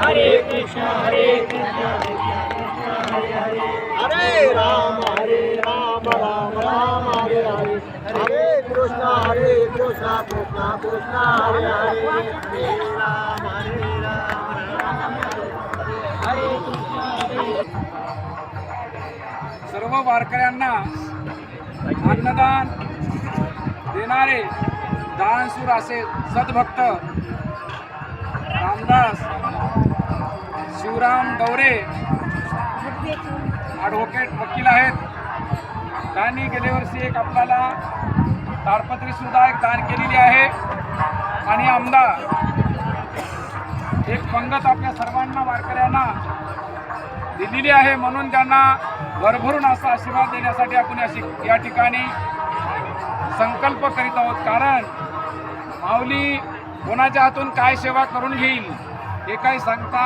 हरे कृष्ण हरे कृष्ण हरे राम हरे राम राम राम हरे हरे हरे कृष्ण हरे कृष्ण कृष्ण कृष्ण हरे हरे हरे राम हरे राम हरे कृष्ण सर्व वारकऱ्यांना अन्नदान देणारे दानसूर असे सद्भक्त रामदास शिवराम गौरे ॲडव्होकेट वकील आहेत. त्यांनी गेल्या वर्षी एक आपल्याला ताडपत्री सुद्धा एक दान केलेली आहे. आणि आमदार एक पंगत आपल्या सर्वांना वारकऱ्यांना दिलेली आहे म्हणून त्यांना भरभरून असा आशीर्वाद देण्यासाठी आपण या या ठिकाणी संकल्प करीत आहोत. कारण माऊली कोणाच्या हातून काय सेवा करून घेईल हे काही सांगता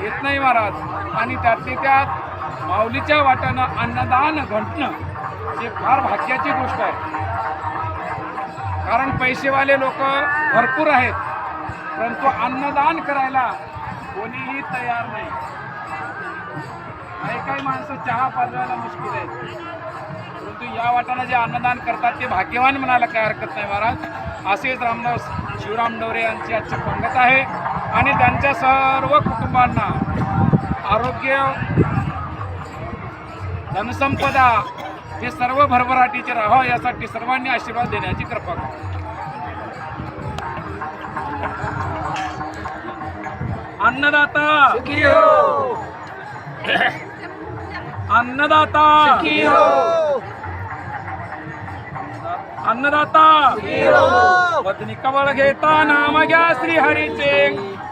येत नाही महाराज. आणि त्यातली त्यात माऊलीच्या वाट्यानं अन्नदान घटणं हे फार भाग्याची गोष्ट आहे. कारण पैसेवाले लोक भरपूर आहेत परंतु अन्नदान करायला कोणीही तयार नाही. काही काही माणसं चहा पाजवायला मुश्किल आहे परंतु या वाटानं जे अन्नदान करतात ते भाग्यवान म्हणायला काय हरकत नाही महाराज. असेच रामदास शिवराम डवरे यांची आजची पंगत आहे. आणि त्यांच्या सर्व कुटुंबांना आरोग्य धनसंपदा हे सर्व भरभराटीचे राहावं यासाठी सर्वांनी आशीर्वाद देण्याची कृपा करा. अन्नदाता! अन्नदाता! अन्नदाता! पत्नी कवळ घेता नाम घ्या श्री हरीचे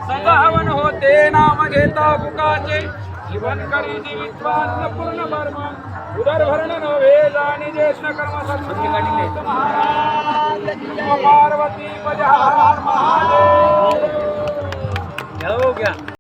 सदावन होते नाम घेता बुकाचे. जीवन करी जीवित्वान्न पूर्ण कर्म उदर भरण नव्हे जाणी ज्येष्ठ कर्म सत्य पार्वती पजा महादेव